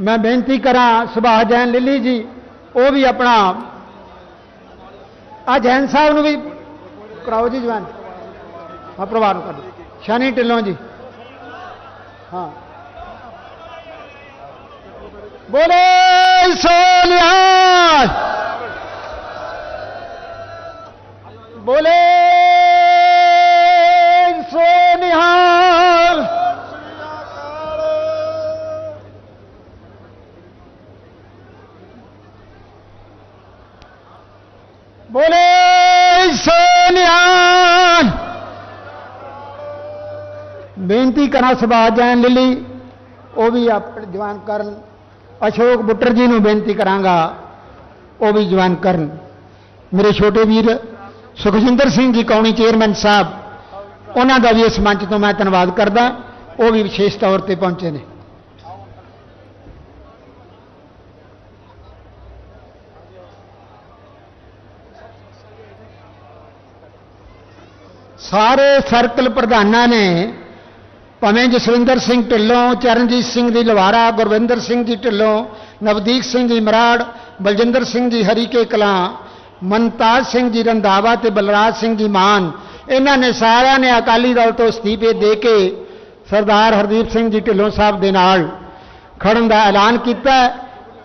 ਮੈਂ ਬੇਨਤੀ ਕਰਾਂ ਸੁਭਾਸ਼ ਜੈਨ ਲਿੱਲੀ ਜੀ, ਉਹ ਵੀ ਆਪਣਾ ਆ ਜੈਨ ਸਾਹਿਬ ਨੂੰ ਵੀ ਕਰਾਓ ਜੀ ਜਵਾਨ ਹਾਂ ਪਰਿਵਾਰ ਨੂੰ ਕਰ ਦਿਓ। ਸ਼ਾਨੀ ਢਿੱਲੋਂ ਜੀ। ਹਾਂ। ਬੋਲੇ ਸੋਨਿਆ ਬੋਲੇ ਬੋਲੇ ਸੋਨਿਆ ਬੇਨਤੀ ਕਰਾਂ ਸੁਭਾਸ਼ ਜੈਨ ਲਿਲੀ ਉਹ ਵੀ ਆਪਣੇ ਜਵਾਨ ਕਰਨ। ਅਸ਼ੋਕ ਬੁੱਟਰ ਜੀ ਨੂੰ ਬੇਨਤੀ ਕਰਾਂਗਾ, ਉਹ ਵੀ ਜਵਾਨ ਕਰਨ। ਮੇਰੇ ਛੋਟੇ ਵੀਰ ਸੁਖਜਿੰਦਰ ਸਿੰਘ ਜੀ, ਕੌਣੀ ਚੇਅਰਮੈਨ ਸਾਹਿਬ, ਉਹਨਾਂ ਦਾ ਵੀ ਇਸ ਮੰਚ ਤੋਂ ਮੈਂ ਧੰਨਵਾਦ ਕਰਦਾ, ਉਹ ਵੀ ਵਿਸ਼ੇਸ਼ ਤੌਰ ਤੇ ਪਹੁੰਚੇ ਨੇ। ਸਾਰੇ ਸਰਕਲ ਪ੍ਰਧਾਨਾਂ ਨੇ, ਭਾਵੇਂ ਜਸਵਿੰਦਰ ਸਿੰਘ ਢਿੱਲੋਂ, ਚਰਨਜੀਤ ਸਿੰਘ ਦੀ ਲਵਾਰਾ, ਗੁਰਵਿੰਦਰ ਸਿੰਘ ਜੀ ਢਿੱਲੋਂ, ਨਵਦੀਪ ਸਿੰਘ ਜੀ ਮਰਾੜ, ਬਲਜਿੰਦਰ ਸਿੰਘ ਜੀ ਹਰੀਕੇ ਕਲਾਂ, ਮਨਤਾਜ ਸਿੰਘ ਜੀ ਰੰਧਾਵਾ ਤੇ ਬਲਰਾਜ ਸਿੰਘ ਜੀ ਮਾਨ, ਇਹਨਾਂ ਨੇ ਸਾਰਿਆਂ ਨੇ ਅਕਾਲੀ ਦਲ ਤੋਂ ਅਸਤੀਫੇ ਦੇ ਕੇ ਸਰਦਾਰ ਹਰਦੀਪ ਸਿੰਘ ਜੀ ਢਿੱਲੋਂ ਸਾਹਿਬ ਦੇ ਨਾਲ ਖੜਨ ਦਾ ਐਲਾਨ ਕੀਤਾ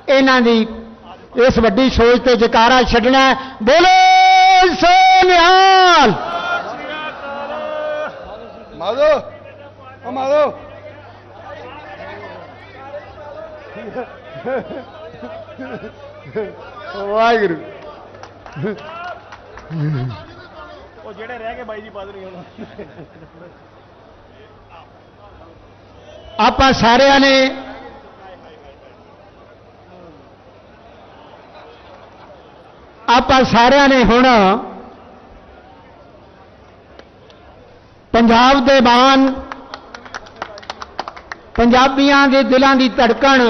ਇਹਨਾਂ ਦੀ ਇਸ ਵੱਡੀ ਸੋਚ ਤੇ ਜਕਾਰਾ ਛੱਡਣਾ ਹੈ। ਬੋਲੇ ਸੋ ਨਿਹਾਲ ਮਾਧੋ ਓ ਮਾਧੋ ਵਾਹਿਗੁਰੂ। ਉਹ ਜਿਹੜੇ ਰਹਿ ਗਏ ਬਾਈ ਜੀ ਪਦ ਨਹੀਂ ਹੁਣ। ਆਪਾਂ ਸਾਰਿਆਂ ਨੇ ਆਪਾਂ ਸਾਰਿਆਂ ਨੇ ਹੁਣ ਪੰਜਾਬ ਦੇ ਬਾਨ ਪੰਜਾਬੀਆਂ ਦੇ ਦਿਲਾਂ ਦੀ ਧੜਕਣ